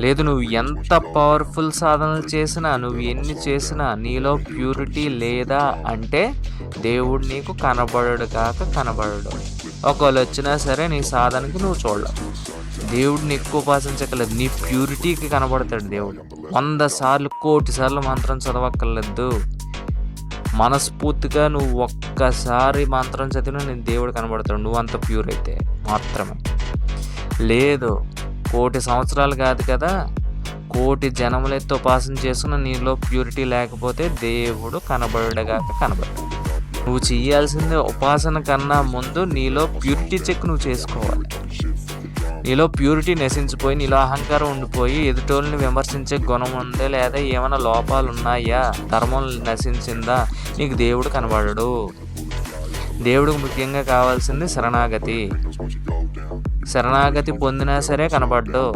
లేదు నువ్వు ఎంత పవర్ఫుల్ సాధనలు చేసినా నువ్వు ఎన్ని చేసినా నీలో ప్యూరిటీ లేదా అంటే దేవుడు నీకు కనబడడు కాక కనబడడు. ఒకవేళ వచ్చినా సరే నీ సాధనకి నువ్వు చూడలేవు. దేవుడిని ఎక్కువ ఉపాసించక్కర్లేదు నీ ప్యూరిటీకి కనబడతాడు దేవుడు. వంద సార్లు కోటి సార్లు మంత్రం చదవక్కర్లేదు. మనస్ఫూర్తిగా నువ్వు ఒక్కసారి మంత్రం చదివినా నేను దేవుడు కనబడతాడు. నువ్వు అంత ప్యూర్ అయితే మాత్రమే. లేదు కోటి సంవత్సరాలు కాదు కదా. కోటి జనములెత్తి ఉపాసన చేసుకున్న నీలో ప్యూరిటీ లేకపోతే దేవుడు కనబడగాక కనబడడు. నువ్వు చేయాల్సింది ఉపాసన కన్నా ముందు నీలో ప్యూరిటీ చెక్ నువ్వు చేసుకోవాలి. నీలో ప్యూరిటీ నశించిపోయి నీలో అహంకారం ఉండిపోయి ఎదుటోళ్ళని విమర్శించే గుణం ఉందే లేదా ఏమైనా లోపాలు ఉన్నాయా ధర్మం నశించిందా? నీకు దేవుడు కనబడడు. దేవుడికి ముఖ్యంగా కావాల్సింది శరణాగతి. శరణాగతి పొందినా సరే కనపడ్డు.